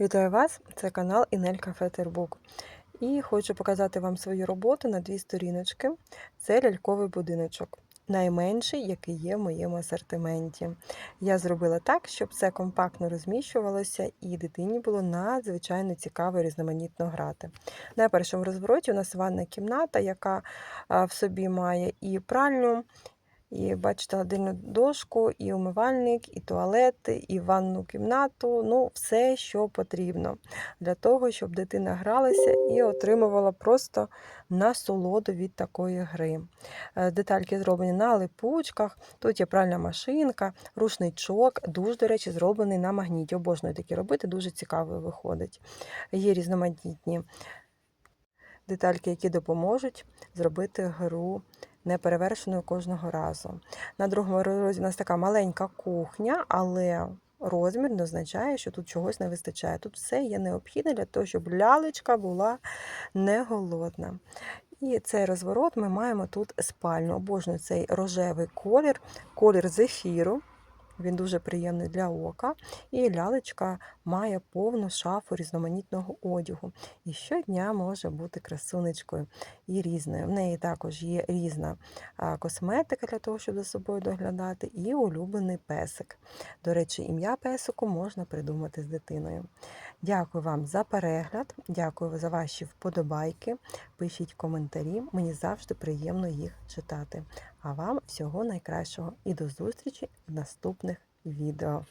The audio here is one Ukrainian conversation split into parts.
Вітаю вас! Це канал Інелька Фетербук. І хочу показати вам свою роботу на дві сторіночки. Це ляльковий будиночок, найменший, який є в моєму асортименті. Я зробила так, щоб все компактно розміщувалося і дитині було надзвичайно цікаво і різноманітно грати. На першому розвороті у нас ванна кімната, яка в собі має і пральню, і бачите, холодильну дошку, і умивальник, і туалет, і ванну кімнату. Ну, все, що потрібно для того, щоб дитина гралася і отримувала просто насолоду від такої гри. Е, Детальки зроблені на липучках, тут є пральна машинка, рушничок, душ, до речі, зроблений на магніті. Обожнюю такі робити, дуже цікаво виходить. Є різноманітні детальки, які допоможуть зробити гру неперевершеною кожного разу. На другому розі у нас така маленька кухня, але розмір не означає, що тут чогось не вистачає. Тут все є необхідне для того, щоб лялечка була не голодна. І цей розворот ми маємо тут спальню. Обожнюю цей рожевий колір, колір зефіру. Він дуже приємний для ока. І лялечка має повну шафу різноманітного одягу. І щодня може бути красунечкою і різною. В неї також є різна косметика для того, щоб за собою доглядати, і улюблений песик. До речі, ім'я песику можна придумати з дитиною. Дякую вам за перегляд, дякую за ваші вподобайки. Пишіть коментарі, мені завжди приємно їх читати. А вам всього найкращого і до зустрічі в наступних відео.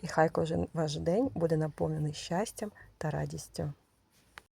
І хай кожен ваш день буде наповнений щастям та радістю.